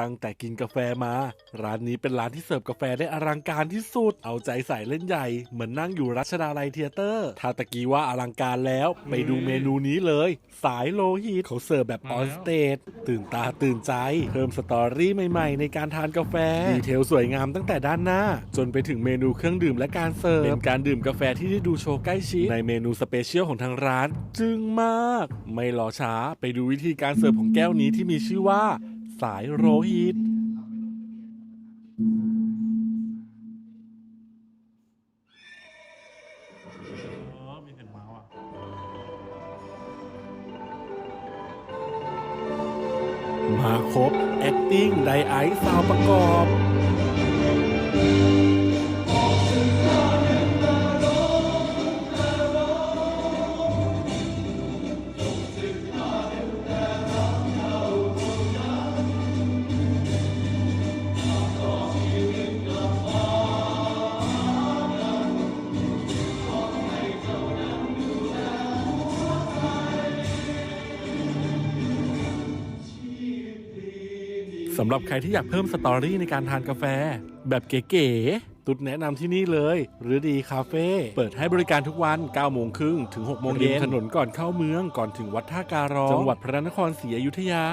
ตั้งแต่กินกาแฟมา ร้านนี้เป็นร้านที่เสิร์ฟกาแฟได้อลังการที่สุด เอาใจใส่เล่นใหญ่ เหมือนนั่งอยู่รัชดาลัยเทียเตอร์ ถ้าตะกี้ว่าอลังการแล้ว ไปดูเมนูนี้เลย สายโลหิตเขาเสิร์ฟแบบออนสเตจตื่นตาตื่นใจ เพิ่มสตอรี่ใหม่ๆ ในการทานกาแฟ ดีเทลสวยงามตั้งแต่ด้านหน้า จนไปถึงเมนูเครื่องดื่มและการเสิร์ฟเป็นการดื่มกาแฟที่ได้ดูโชว์ใกล้ชิดในเมนูสเปเชียลของทางร้าน จึงมาก ไม่รอช้าไปดูวิธีการเสิร์ฟของแก้วนี้ที่มีชื่อว่า สายโรหิตอ๋อมีเสียงเมาส์อะมาครบ acting ไดไอซ์ซาวประกอบ สำหรับใครที่อยากเพิ่มสตอรี่ในการทานกาแฟ แบบเก๋ๆ ตุ๊ดแนะนำที่นี่เลย หรือดีคาเฟ่ เปิดให้บริการทุกวัน 9 โมงครึ่งถึง 6 โมงเย็นถนนก่อนเข้าเมืองก่อนถึงวัดท่าการร้อง จังหวัดพระนครศรีอยุธยา